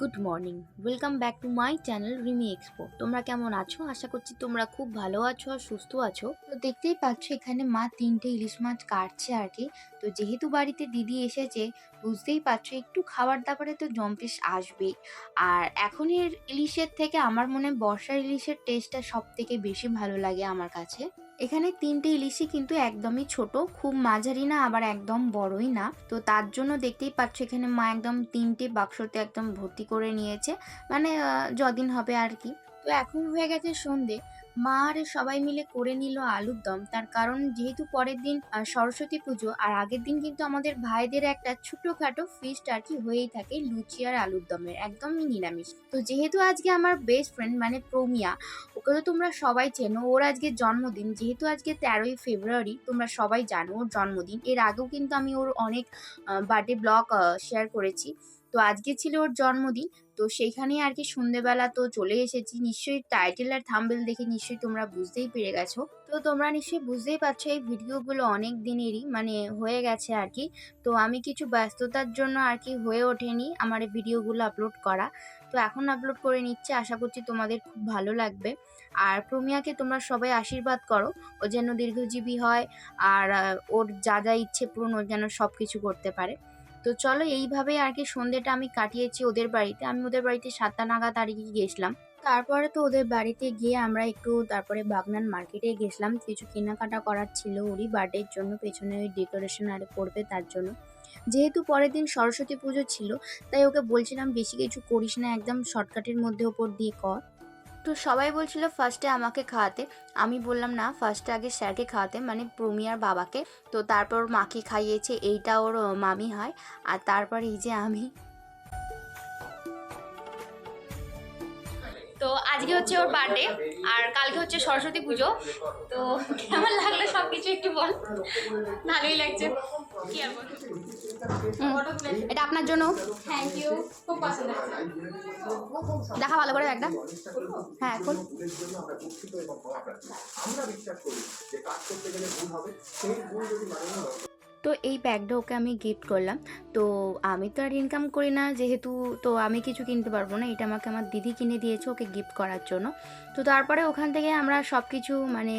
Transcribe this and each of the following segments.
Good morning. Welcome back to my channel Rimi expo. তোমরা কেমন আছো? আশা করছি তোমরা খুব ভালো আছো আর সুস্থ আছো। তো দেখতেই পাচ্ছ, এখানে মা তিনটে ইলিশ মাছ কাটছে আর কি। তো যেহেতু বাড়িতে দিদি এসেছে, বুঝতেই পারছ, একটু খাবার দাবারে তো জম্পেশ আসবেই। আর এখনের ইলিশের থেকে আমার মনে বর্ষার ইলিশের টেস্টটা সব থেকে বেশি ভালো লাগে আমার কাছে। এখানে তিনটে ইলিশই কিন্তু একদমই ছোট, খুব মাঝারি না, আবার একদম বড়ই না। তো তার জন্য দেখতেই পাচ্ছ এখানে মা একদম তিনটে বাক্সতে একদম ভর্তি করে নিয়েছে। মানে যদিন হবে আর কি। তো এখন হয়ে গেছে সন্ধে। মা আর সবাই মিলে করে নিল আলুর দম। তার কারণ যেহেতু পরের দিন সরস্বতী পুজো, আর আগের দিন কিন্তু আমাদের ভাইদের একটা ছোটখাটো ফিস্ট আর কি হয়েই থাকে লুচি আর আলুর দমের একদমই নিরামিষ। তো যেহেতু আজকে আমার বেস্ট ফ্রেন্ড মানে প্রমিয়া ওকে তো তোমরা সবাই চেনো, ওর আজকে জন্মদিন। যেহেতু আজকে তেরোই ফেব্রুয়ারি, তোমরা সবাই জানো ওর জন্মদিন। এর আগেও কিন্তু আমি ওর অনেক বার্থডে ব্লগ শেয়ার করেছি। তো আজকে ছিল ওর জন্মদিন, তো সেইখানেই আর কি সন্ধেবেলা তো চলে এসেছি। নিশ্চয়ই টাইটেল আর থাম্বেল দেখে নিশ্চয়ই তোমরা বুঝতেই পেরে গেছো। তো তোমরা নিশ্চয়ই বুঝতেই পারছ এই ভিডিওগুলো অনেক দিনেরই মানে হয়ে গেছে আর কি। তো আমি কিছু ব্যস্ততার জন্য আর কি হয়ে ওঠেনি আমার এই ভিডিওগুলো আপলোড করা। তো এখন আপলোড করে নিচ্ছে, আশা করছি তোমাদের খুব ভালো লাগবে। আর প্রমিয়াকে তোমরা সবাই আশীর্বাদ করো, ও যেন দীর্ঘজীবী হয়, আর ওর যা যা ইচ্ছে পূরণ ও যেন সব কিছু করতে পারে। তো চলো এইভাবেই আর কি সন্ধ্যেটা আমি কাটিয়েছি ওদের বাড়িতে। আমি ওদের বাড়িতে সাতটা নাগাদ আর কি গেছিলাম। তারপরে তো ওদের বাড়িতে গিয়ে আমরা একটু তারপরে বাগনান মার্কেটে গেছিলাম। কিছু কেনাকাটা করার ছিল ওরই বার্থডের জন্য, পেছনে ওই ডেকোরেশন আর করবে তার জন্য। যেহেতু পরের দিন সরস্বতী পুজো ছিল, তাই ওকে বলছিলাম, বেশি কিছু করিস না, একদম শর্টকাটের মধ্যে ওপর দিয়ে কর। তো সবাই বলছিল ফার্স্টে আমাকে খাওয়াতে। আমি বললাম, না ফার্স্টে আগে স্যারকে খাওয়াতে মানে প্রমিয়ার বাবাকে। তো তারপর মাকে খাইয়েছে, এইটা ওর মামি হয়। আর তারপর এই যে আমি। তো আজকে হচ্ছে ওর বার্থডে আর কালকে হচ্ছে সরস্বতী পুজো। তো কেমন সব কিছু একটু বল। ভালোই লাগছে। কি আর বল এটা আপনার জন্য। থ্যাংক ইউ খুব পছন্দ দেখা ভালো করে একটা। হ্যাঁ এখন তো এই ব্যাগটা ওকে আমি গিফট করলাম। তো আমি তো আর ইনকাম করি না, যেহেতু তো আমি কিছু কিনতে পারব না, এটা আমাকে আমার দিদি কিনে দিয়েছে ওকে গিফট করার জন্য। তো তারপরে ওখান থেকে আমরা সব কিছু মানে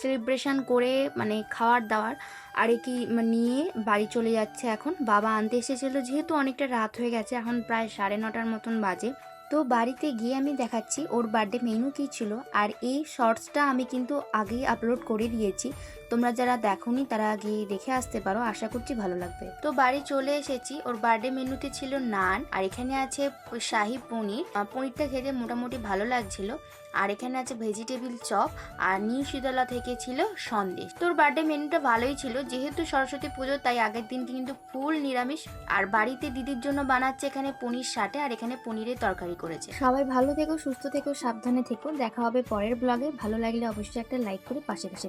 সেলিব্রেশন করে মানে খাওয়ার দাওয়ার আর কি মানে নিয়ে বাড়ি চলে যাচ্ছে এখন। বাবা আনতে এসেছিল, যেহেতু অনেকটা রাত হয়ে গেছে, এখন প্রায় সাড়ে নটার মতন বাজে। তো বাড়িতে গিয়ে আমি দেখাচ্ছি ওর বার্থডে মেনু কী ছিল। আর এই শর্টসটা আমি কিন্তু আগেই আপলোড করে দিয়েছি। তোমরা যারা দেখোনি, তারা গিয়ে দেখে আসতে পারো, আশা করছি ভালো লাগবে। তো বাড়ি চলে এসেছি, ওর বার্থডে মেনুতে ছিল নান, আর এখানে আছে শাহি পনির। পনিরটা খেতে মোটামুটি ভালো লাগছিল, আর এখানে আছে ভেজিটেবিল চপ আর নিউ শীতলা থেকে ছিল সন্দেশ। তোর বার্থডে মেনুটা ভালোই ছিল, যেহেতু সরস্বতী পুজো, তাই আগের দিন কিন্তু ফুল নিরামিষ, আর বাড়িতে দিদির জন্য বানাচ্ছে এখানে পনির সাটে, আর এখানে পনিরের তরকারি করেছে। সবাই ভালো থেকো, সুস্থ থেকো, সাবধানে থেকো, দেখা হবে পরের ব্লগে ভালো লাগলে অবশ্যই একটা লাইক করে পাশে পাশে